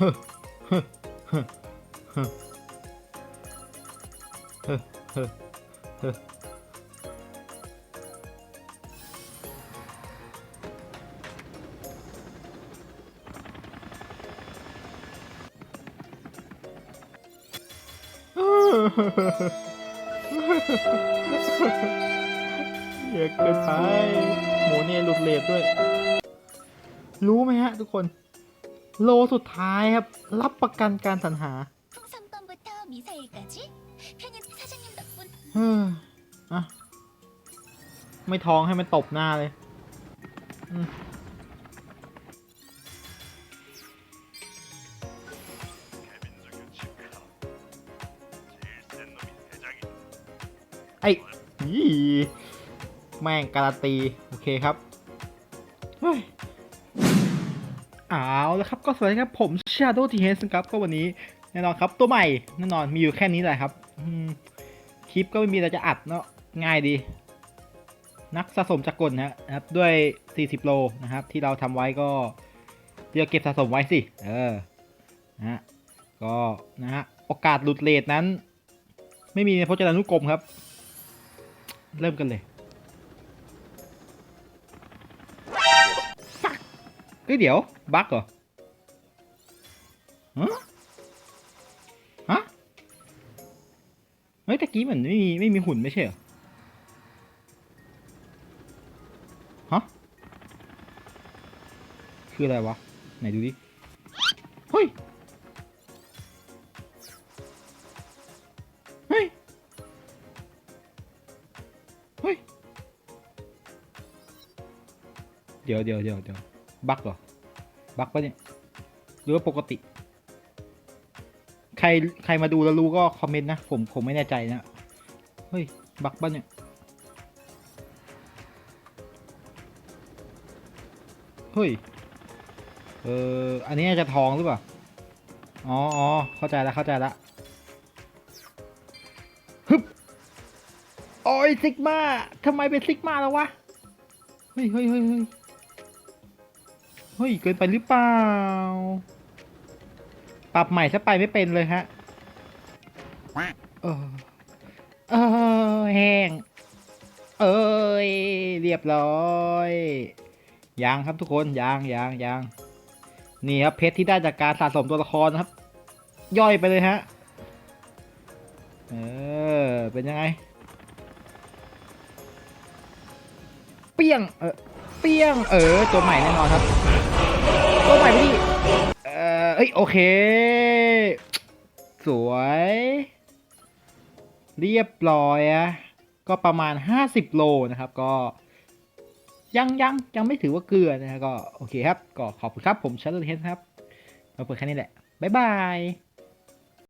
เฮ้อเฮ้อเฮ้อเฮ้อเฮ้อเฮ้อเฮ้อเยอะเกินไปโหเนี่ยหลุดเลทด้วย รู้ไหมฮะทุกคน โลสุดท้ายครับ รับประกันการสรรหาเฮ้อะไม่ท้องให้มันตบหน้าเลยไอ้ยแม่งการตี โอเคครับ เฮ้ย เอาแล้วครับก็สวัสดีครับผม Shadow t h s ครับก็วันนี้แน่นอนครับตัวใหม่แน่นอนมีอยู่แค่นี้แหละครับคลิปก็ไม่มีอะไรจะอัดเนาะง่ายดี นักสะสมจักรกลนะครับด้วย 40 โลนะครับ ที่เราทำไว้ก็เดี๋ยวเก็บสะสมไว้สิเออนะฮะก็นะฮะโอกาสหลุดเลทนั้น ไม่มีในพจนานุกรมครับ เริ่มกันเลย เฮ้ยเดี๋ยว บั๊กเหรอฮะฮะเฮ้ยตะกี้เหมือนไม่มีไม่มีหุ่นไม่ใช่เหรอฮะคืออะไรวะ ไหนดูดิ เฮ้ย เฮ้ย เฮ้ย เดี๋ยวเดี๋ยวเดี๋ยวเดี๋ยว บั๊กเหรอ บั๊กปะเนี่ย หรือว่าปกติ ใครใครมาดูแล้วรู้ก็คอมเมนต์นะ ผมผมไม่แน่ใจนะ เฮ้ย บั๊กปะเนี่ย เฮ้ย เอออันนี้จะทองหรือเปล่า อ๋ออ๋อเข้าใจแล้วเข้าใจแล้วฮึบโอ้ยซิกมาทำไมเป็นซิกมาแล้ววะ เฮ้ยเฮ้ยเฮ้ย เฮ้ย เกินไปหรือเปล่า ปรับใหม่ซะไปไม่เป็นเลยฮะเออเออแห้ง เอ้ย เรียบร้อยยังครับทุกคนยังยังยังนี่ครับเพชรที่ได้จากการสะสมตัวละครนะครับ ย่อยไปเลยฮะ เออ เป็นยังไง เปี้ยง เออเปี้ยง เออ ตัวใหม่แน่นอนครับ ตัวใหม่ไปดิเออเอ้ยโอเค สวย เรียบร้อยอะก็ประมาณ 50 โลนะครับ ก็ยังยังยังไม่ถือว่าเกลือนะก็โอเคครับ ก็ขอบคุณครับ ผมชัตเตอร์เทนครับมาเปิดแค่นี้แหละ บ๊ายบาย